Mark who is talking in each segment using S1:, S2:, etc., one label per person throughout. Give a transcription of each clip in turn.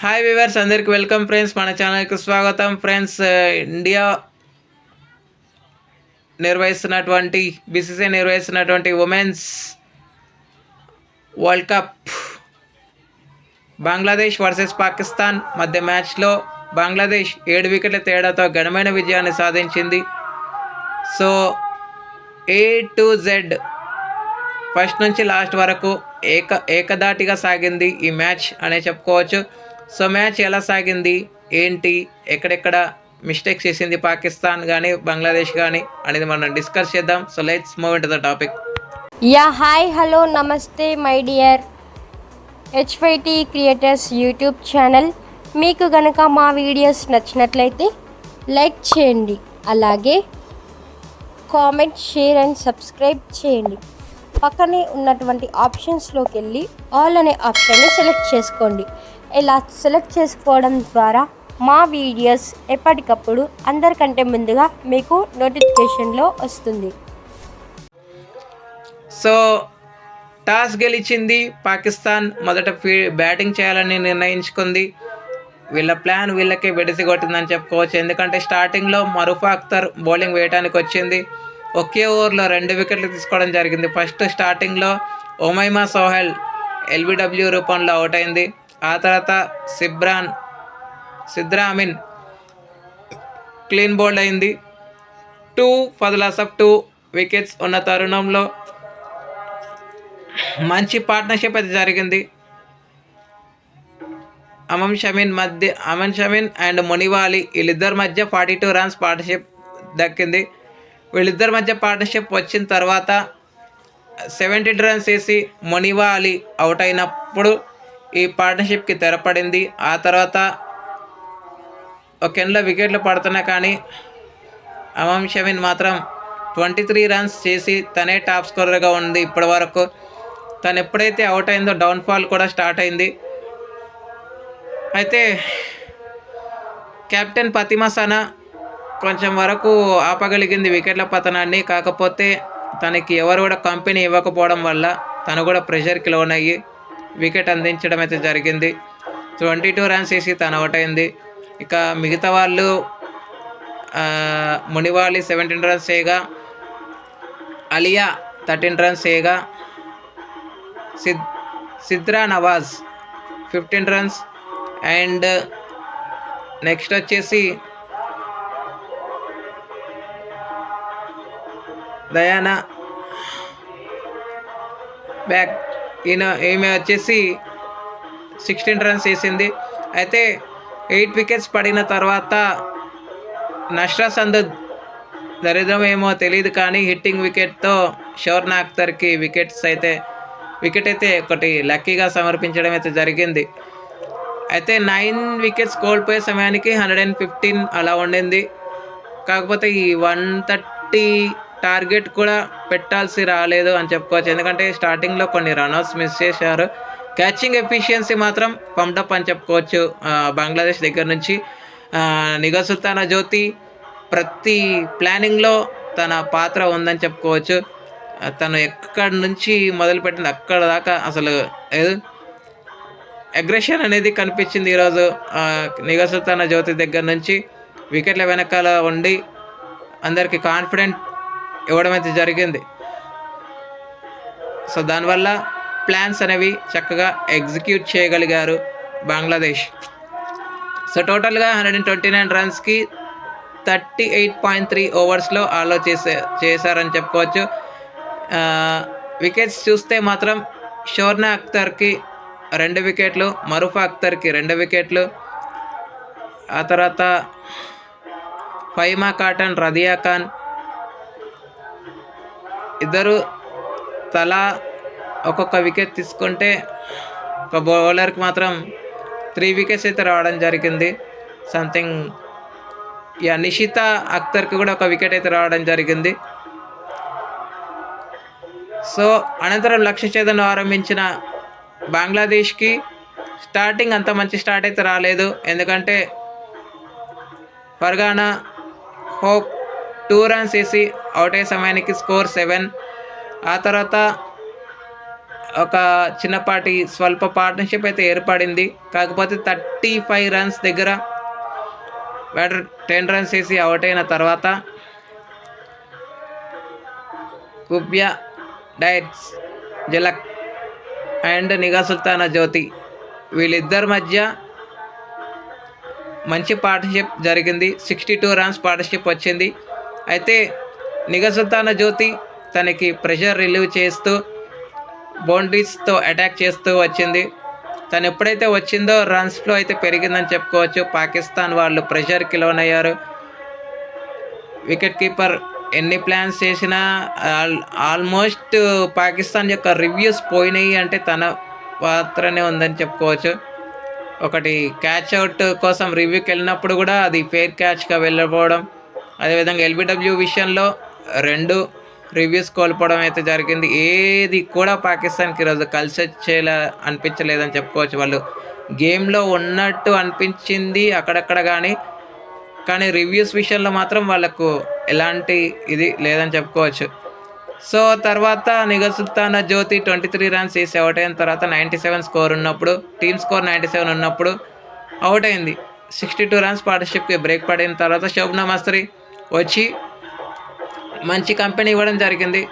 S1: Hi viewers అందరికి welcome friends మన ఛానల్కి స్వాగతం. ఫ్రెండ్స్ ఇండియా uh, నిర్వహిస్తున్నటువంటి బీసీసీ నిర్వహిస్తున్నటువంటి women's world cup Bangladesh versus Pakistan మధ్య మ్యాచ్లో బంగ్లాదేశ్ ఏడు వికెట్ల తేడాతో ఘనమైన విజయాన్ని సాధించింది. So A to Z first నుంచి లాస్ట్ వరకు ఏక ఏకదాటిగా సాగింది ఈ మ్యాచ్ అనే చెప్పుకోవచ్చు. సో మ్యాచ్ ఎలా సాగింది? ఏంటి? ఎక్కడెక్కడ మిస్టేక్స్ చేసింది పాకిస్తాన్ కానీ బంగ్లాదేశ్ కానీ అనేది మనం డిస్కస్ చేద్దాం. So let's move into the topic.
S2: Yeah hi hello నమస్తే my dear HYT creators YouTube channel. మీకు గనక మా వీడియోస్ నచ్చినట్లయితే లైక్ చేయండి. అలాగే కామెంట్ షేర్ అండ్ సబ్స్క్రైబ్ చేయండి. పక్కనే ఉన్నటువంటి ఆప్షన్స్లోకి వెళ్ళి ఆల్ అనే ఆప్షన్ని సెలెక్ట్ చేసుకోండి. ఇలా సెలెక్ట్ చేసుకోవడం ద్వారా మా వీడియోస్ ఎప్పటికప్పుడు అందరికంటే ముందుగా మీకు నోటిఫికేషన్లో వస్తుంది.
S1: సో టాస్ గెలిచింది పాకిస్తాన్ మొదట ఫీ బ్యాటింగ్ చేయాలని నిర్ణయించుకుంది. వీళ్ళ ప్లాన్ వీళ్ళకే బెడిసి కొట్టిందని చెప్పుకోవచ్చు. ఎందుకంటే స్టార్టింగ్లో మరుఫా అఖ్తర్ బౌలింగ్ వేయడానికి వచ్చింది. ఒకే ఓవర్లో రెండు వికెట్లు తీసుకోవడం జరిగింది. ఫస్ట్ స్టార్టింగ్లో ఒమైమా సోహెల్ ఎల్బిడబ్ల్యూ రూపంలో అవుట్ అయింది. ఆ తర్వాత సిబ్రాన్ సిద్రామిన్ క్లీన్ బౌల్డ్ అయింది. Two for loss of two wickets ఉన్న తరుణంలో మంచి పార్ట్నర్షిప్ అయితే జరిగింది. అమన్ షమీన్ మధ్య అమన్ షమీన్ అండ్ మునివాలి వీళ్ళిద్దరి మధ్య ఫార్టీ టూ రన్స్ పార్ట్నర్షిప్ దక్కింది. వీళ్ళిద్దరి మధ్య పార్ట్నర్షిప్ వచ్చిన తర్వాత సెవెంటీ రన్స్ వేసి మునివా అలీ అవుట్ అయినప్పుడు ఈ పార్ట్నర్షిప్కి తెరపడింది. ఆ తర్వాత ఒక ఎండ్లో వికెట్లు పడుతున్నా కానీ అమమ్ షమీన్ మాత్రం ట్వంటీ త్రీ రన్స్ చేసి తనే టాప్ స్కోరర్గా ఉంది ఇప్పటి వరకు. తను ఎప్పుడైతే అవుట్ అయిందో డౌన్ఫాల్ కూడా స్టార్ట్ అయింది. అయితే కెప్టెన్ పతిమా సనా కొంచెం వరకు ఆపగలిగింది వికెట్ల పతనాన్ని. కాకపోతే తనకి ఎవరు కూడా కంపెనీ ఇవ్వకపోవడం వల్ల తను కూడా ప్రెషర్కి లోనయ్యి వికెట్ అందించడం అయితే జరిగింది. ట్వంటీ టూ రన్స్ వేసి తను అవుట్ అయింది ఇక మిగతా వాళ్ళు మునివాళి మునివాలి సెవెంటీన్ రన్స్ చేయగా అలియా థర్టీన్ రన్స్ చేయగా Sid Sidra Nawaz fifteen runs. And next వచ్చేసి దయానా బ్యాక్ ఈయన ఈమె వచ్చేసి సిక్స్టీన్ రన్స్ వేసింది అయితే ఎయిట్ వికెట్స్ పడిన తర్వాత నష్రా దరిద్రం ఏమో తెలియదు కానీ హిట్టింగ్ వికెట్తో షోర్నా అఖ్తర్కి వికెట్స్ అయితే వికెట్ అయితే ఒకటి లక్కీగా సమర్పించడం అయితే జరిగింది. అయితే నైన్ వికెట్స్ కోల్పోయే సమయానికి హండ్రెడ్ అండ్ ఫిఫ్టీన్ అలా ఉండింది కాకపోతే ఈ వన్ థర్టీ టార్గెట్ కూడా పెట్టాల్సి రాలేదు అని చెప్పుకోవచ్చు. ఎందుకంటే స్టార్టింగ్లో కొన్ని రన్అట్స్ మిస్ చేశారు. క్యాచింగ్ ఎఫిషియన్సీ మాత్రం పంప్డప్ అని చెప్పుకోవచ్చు. బంగ్లాదేశ్ దగ్గర నుంచి ఆ, నిఘా సుల్తానా జ్యోతి ప్రతి ప్లానింగ్లో తన పాత్ర ఉందని చెప్పుకోవచ్చు. తను ఎక్కడి నుంచి మొదలుపెట్టింది అక్కడ దాకా అసలు అగ్రెషన్ అనేది కనిపించింది ఈరోజు. ఆ, నిఘా సుల్తానా జ్యోతి దగ్గర నుంచి వికెట్ల వెనకాల ఉండి అందరికీ కాన్ఫిడెంట్ ఇవ్వడం అయితే జరిగింది. సో దానివల్ల ప్లాన్స్ అనేవి చక్కగా ఎగ్జిక్యూట్ చేయగలిగారు బంగ్లాదేశ్. సో టోటల్గా హండ్రెడ్ అండ్ ట్వంటీ నైన్ రన్స్కి థర్టీ ఎయిట్ పాయింట్ త్రీ ఓవర్స్లో ఆలో చేసే చేశారని చెప్పుకోవచ్చు. వికెట్స్ చూస్తే మాత్రం షోర్నా అఖ్తర్కి రెండు వికెట్లు మరుఫా అఖ్తర్కి రెండు వికెట్లు. ఆ తర్వాత ఫైమా కాటన్ రదియా ఖాన్ ఇద్దరు తలా ఒక్కొక్క వికెట్ తీసుకుంటే ఒక బౌలర్కి మాత్రం త్రీ వికెట్స్ అయితే రావడం జరిగింది. సంథింగ్ యా నిషిత అఖ్తర్కి కూడా ఒక వికెట్ అయితే రావడం జరిగింది. సో అనంతరం లక్ష్య ఛేదన ఆరంభించిన బంగ్లాదేశ్కి స్టార్టింగ్ అంత మంచి స్టార్ట్ అయితే రాలేదు. ఎందుకంటే ఫర్గానా హోప్ టూ రన్స్ వేసి అవుట్ అయ్యే సమయానికి స్కోర్ సెవెన్. ఆ తర్వాత ఒక చిన్నపాటి స్వల్ప పార్ట్నర్షిప్ అయితే ఏర్పడింది. కాకపోతే థర్టీ ఫైవ్ రన్స్ దగ్గర బ్యాటర్ టెన్ రన్స్ వేసి అవుట్ అయిన తర్వాత కుబ్యా డైట్స్ జలక్ అండ్ నిఘా సుల్తానా జ్యోతి వీళ్ళిద్దరి మధ్య మంచి పార్ట్నర్షిప్ జరిగింది. సిక్స్టీ టూ రన్స్ పార్ట్నర్షిప్ వచ్చింది. అయితే నిఘా జ్యోతి తనకి ప్రెషర్ రిలీవ్ చేస్తూ బౌండరీస్తో అటాక్ చేస్తూ వచ్చింది. తను ఎప్పుడైతే వచ్చిందో రన్స్ ఫ్లో అయితే పెరిగిందని చెప్పుకోవచ్చు. పాకిస్తాన్ వాళ్ళు ప్రెషర్కి లోనయ్యారు. వికెట్ కీపర్ ఎన్ని ప్లాన్స్ చేసినా ఆల్ ఆల్మోస్ట్ పాకిస్తాన్ యొక్క రివ్యూస్ పోయినాయి అంటే తన పాత్రనే ఉందని చెప్పుకోవచ్చు. ఒకటి క్యాచ్ అవుట్ కోసం రివ్యూకి వెళ్ళినప్పుడు కూడా అది ఫెయిర్ క్యాచ్గా వెళ్ళిపోవడం అదేవిధంగా ఎల్బిడబ్ల్యూ విషయంలో రెండు రివ్యూస్ కోల్పోవడం అయితే జరిగింది. ఏది కూడా పాకిస్తాన్కి ఈరోజు కలిసి వచ్చేలా అనిపించలేదని చెప్పుకోవచ్చు వాళ్ళు. గేమ్లో ఉన్నట్టు అనిపించింది అక్కడక్కడ కానీ కానీ రివ్యూస్ విషయంలో మాత్రం వాళ్ళకు ఎలాంటి ఇది లేదని చెప్పుకోవచ్చు. సో తర్వాత Nigar Sultana Joty twenty three runs వేసి అవుట్ అయిన తర్వాత నైంటీ సెవెన్ స్కోర్ ఉన్నప్పుడు టీమ్ స్కోర్ నైంటీ సెవెన్ ఉన్నప్పుడు అవుట్ అయింది. సిక్స్టీ టూ రన్స్ పార్ట్నర్షిప్కి బ్రేక్ పడిన తర్వాత శోభనా మస్త్రి వచ్చి మంచి కంపెనీ ఇవ్వడం జరిగింది.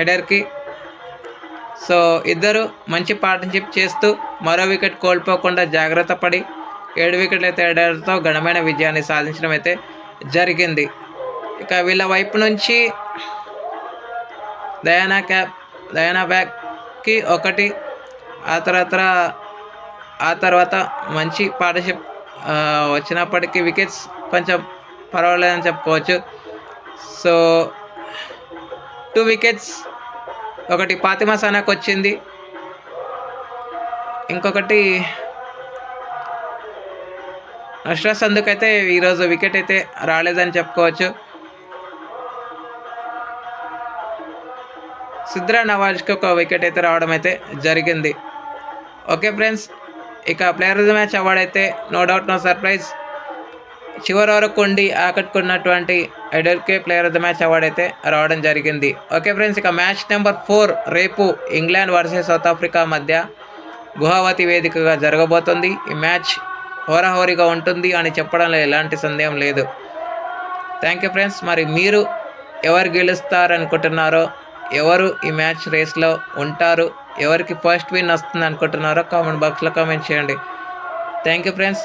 S1: ఎడర్కి సో ఇద్దరు మంచి పార్ట్నర్షిప్ చేస్తూ మరో వికెట్ కోల్పోకుండా జాగ్రత్త పడి ఏడు వికెట్ల తేడాలతో ఘనమైన విజయాన్ని సాధించడం అయితే జరిగింది. ఇక వీళ్ళ వైపు నుంచి దయానా క్యాప్ దయానా బ్యాక్కి ఒకటి ఆ తర్వాత ఆ తర్వాత మంచి పార్ట్నర్షిప్ వచ్చినప్పటికీ వికెట్స్ కొంచెం పర్వాలేదని చెప్పుకోవచ్చు. సో టూ వికెట్స్ ఒకటి పాతిమా సానాకు వచ్చింది. ఇంకొకటి నష్రస్ అందుకైతే ఈరోజు వికెట్ అయితే రాలేదని చెప్పుకోవచ్చు. సిద్రా నవాజ్కి ఒక వికెట్ అయితే రావడం అయితే జరిగింది. ఓకే ఫ్రెండ్స్ ఇక player of the match award అయితే నో డౌట్ నో సర్ప్రైజ్ చివరి వరకు ఉండి ఆకట్టుకున్నటువంటి ఎడర్కే player of the match award అయితే రావడం జరిగింది. ఓకే ఫ్రెండ్స్ ఇక మ్యాచ్ నెంబర్ ఫోర్ రేపు ఇంగ్లాండ్ వర్సెస్ సౌత్ ఆఫ్రికా మధ్య గుహావతి వేదికగా జరగబోతుంది. ఈ మ్యాచ్ హోరాహోరీగా ఉంటుంది అని చెప్పడంలో ఎలాంటి సందేహం లేదు. థ్యాంక్ యూ ఫ్రెండ్స్ మరి మీరు ఎవరు గెలుస్తారనుకుంటున్నారో ఎవరు ఈ మ్యాచ్ రేస్లో ఉంటారు ఎవరికి ఫస్ట్ విన్ వస్తుంది అనుకుంటున్నారో కామెంట్ బాక్స్లో కామెంట్ చేయండి. Thank you friends